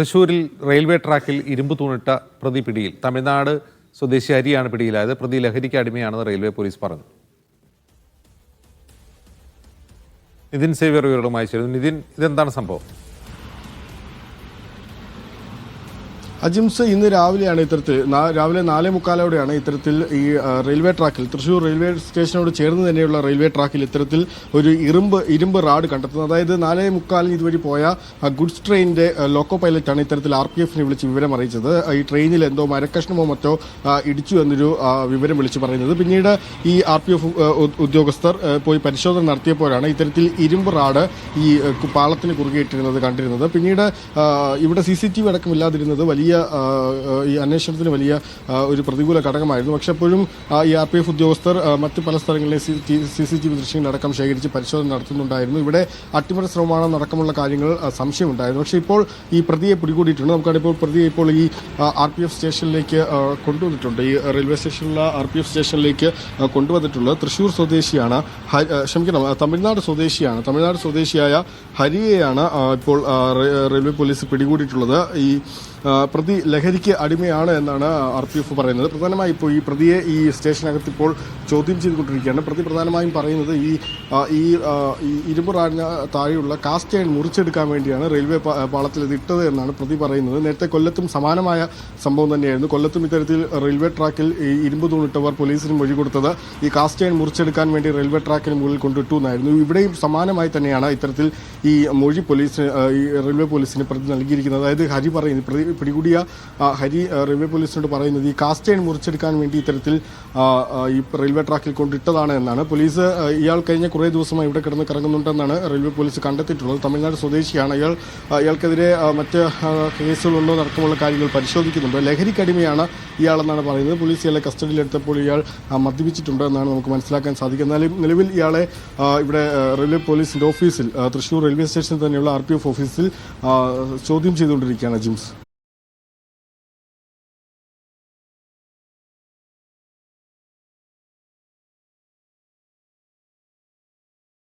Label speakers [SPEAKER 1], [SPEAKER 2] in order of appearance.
[SPEAKER 1] തൃശൂരിൽ റെയിൽവേ ട്രാക്കിൽ ഇരുമ്പ് തൂണിട്ട പ്രതി പിടിയിൽ തമിഴ്നാട് സ്വദേശി ഹരിയാണ് പിടിയിലായത്. പ്രതി ലഹരിക്ക് അടിമയാണെന്ന് റെയിൽവേ പോലീസ് പറഞ്ഞു. നിതിൻ സേവ്യർ വിവരങ്ങളുമായി ചേരുന്നു. നിതിൻ ഇതെന്താണ് സംഭവം?
[SPEAKER 2] അജിംസ് ഇന്ന് രാവിലെയാണ് ഇത്തരത്തിൽ രാവിലെ നാലേ മുക്കാലോടെയാണ് ഇത്തരത്തിൽ ഈ റെയിൽവേ ട്രാക്കിൽ തൃശൂർ റെയിൽവേ സ്റ്റേഷനോട് ചേർന്ന് തന്നെയുള്ള റെയിൽവേ ട്രാക്കിൽ ഇത്തരത്തിൽ ഒരു ഇരുമ്പ് ഇരുമ്പ് റാഡ് കണ്ടെത്തുന്നത്. അതായത് നാലേ മുക്കാലിന് ഇതുവഴി പോയ ഗുഡ്സ് ട്രെയിനിന്റെ ലോക്കോ പൈലറ്റാണ് ഇത്തരത്തിൽ ആർ പി എഫിനെ വിളിച്ച് വിവരം അറിയിച്ചത്. ഈ ട്രെയിനിൽ എന്തോ മരക്കഷ്ണമോ മറ്റോ ഇടിച്ചു എന്നൊരു വിവരം വിളിച്ച് പറയുന്നത്. പിന്നീട് ഈ ആർ പി എഫ് ഉദ്യോഗസ്ഥർ പോയി പരിശോധന നടത്തിയപ്പോഴാണ് ഇത്തരത്തിൽ ഇരുമ്പ് റാഡ് ഈ പാളത്തിന് കുറുകെ ഇട്ടിരുന്നത് കണ്ടിരുന്നത്. പിന്നീട് ഇവിടെ സി സി ടി വി അടക്കമില്ലാതിരുന്നത് വലിയ ആ, ഈ അന്വേഷണത്തിന് വലിയ ഒരു പ്രതികൂല ഘടകമായിരുന്നു. പക്ഷേ എപ്പോഴും ഈ ആർ പി എഫ് ഉദ്യോഗസ്ഥർ മറ്റു പല സ്ഥലങ്ങളിലെ സി സി ടി വി ദൃശ്യങ്ങളടക്കം ശേഖരിച്ച് പരിശോധന നടത്തുന്നുണ്ടായിരുന്നു. ഇവിടെ അട്ടിമറി ശ്രമമാണെന്ന് അടക്കമുള്ള കാര്യങ്ങൾ സംശയമുണ്ടായിരുന്നു. പക്ഷേ ഇപ്പോൾ ഈ പ്രതിയെ പിടികൂടിയിട്ടുണ്ട്. നമുക്കറിയാം ഇപ്പോൾ പ്രതിയെ ഇപ്പോൾ ഈ ആർ പി എഫ് സ്റ്റേഷനിലേക്ക് കൊണ്ടുവന്നിട്ടുണ്ട്. ഈ റെയിൽവേ സ്റ്റേഷനിലുള്ള ആർ പി എഫ് സ്റ്റേഷനിലേക്ക് കൊണ്ടുവന്നിട്ടുള്ളത് തൃശ്ശൂർ സ്വദേശിയാണ് ക്ഷമിക്കണം തമിഴ്നാട് സ്വദേശിയാണ്. തമിഴ്നാട് സ്വദേശിയായ ഹരിയെയാണ് ഇപ്പോൾ റെയിൽവേ പോലീസ് പിടികൂടിയിട്ടുള്ളത്. ഈ പ്രതി ലഹരിക്ക് അടിമയാണ് എന്നാണ് ആർ പി എഫ് പറയുന്നത്. പ്രധാനമായും ഇപ്പോൾ ഈ പ്രതിയെ ഈ സ്റ്റേഷനകത്ത് ഇപ്പോൾ ചോദ്യം ചെയ്തുകൊണ്ടിരിക്കുകയാണ്. പ്രതി പ്രധാനമായും പറയുന്നത് ഈ ഈ ഇരുമ്പ് റാഡിന് താഴെയുള്ള കാസ്റ്റ് അയൺ മുറിച്ചെടുക്കാൻ വേണ്ടിയാണ് റെയിൽവേ പാളത്തിൽ ഇട്ടത് എന്നാണ് പ്രതി പറയുന്നത്. നേരത്തെ കൊല്ലത്തും സമാനമായ സംഭവം തന്നെയായിരുന്നു. കൊല്ലത്തും ഇത്തരത്തിൽ റെയിൽവേ ട്രാക്കിൽ ഈ ഇരുമ്പ് തൂണിട്ടവർ പോലീസിന് മൊഴി കൊടുത്തത് ഈ കാസ്റ്റ് അയൺ മുറിച്ചെടുക്കാൻ വേണ്ടി റെയിൽവേ ട്രാക്കിന് മുകളിൽ കൊണ്ടിട്ടു എന്നായിരുന്നു. ഇവിടെയും സമാനമായി തന്നെയാണ് ഇത്തരത്തിൽ ഈ മൊഴി പോലീസിന് ഈ റെയിൽവേ പോലീസിന് പ്രതി നൽകിയിരിക്കുന്നത്. അതായത് ഹരി പറയുന്നത് പ്രതി പിടികൂടിയ ആ, ഹരി റെയിൽവേ പോലീസിനോട് പറയുന്നത് ഈ കാസ്റ്റ് മുറിച്ചെടുക്കാൻ വേണ്ടി ഇത്തരത്തിൽ ഈ റെയിൽവേ ട്രാക്കിൽ കൊണ്ടിട്ടതാണ് എന്നാണ്. പോലീസ് ഇയാൾ കഴിഞ്ഞ കുറേ ദിവസമായി ഇവിടെ കിടന്ന് കറങ്ങുന്നുണ്ടെന്നാണ് റെയിൽവേ പോലീസ് കണ്ടെത്തിയിട്ടുള്ളത്. തമിഴ്നാട് സ്വദേശിയാണ് ഇയാൾ. ഇയാൾക്കെതിരെ മറ്റ് കേസുകളുണ്ടോ നടക്കമുള്ള കാര്യങ്ങൾ പരിശോധിക്കുന്നുണ്ട്. ലഹരിക്കടിമയാണ് ഇയാളെന്നാണ് പറയുന്നത്. പോലീസ് ഇയാളെ കസ്റ്റഡിയിലെടുത്തപ്പോൾ ഇയാൾ മദ്യപിച്ചിട്ടുണ്ട് എന്നാണ് നമുക്ക് മനസ്സിലാക്കാൻ സാധിക്കുക എന്നാലും നിലവിൽ ഇയാളെ ഇവിടെ റെയിൽവേ പോലീസിന്റെ ഓഫീസിൽ തൃശ്ശൂർ റെയിൽവേ സ്റ്റേഷനിൽ തന്നെയുള്ള ആർ ഓഫീസിൽ ചോദ്യം ചെയ്തുകൊണ്ടിരിക്കുകയാണ് ജിംസ്.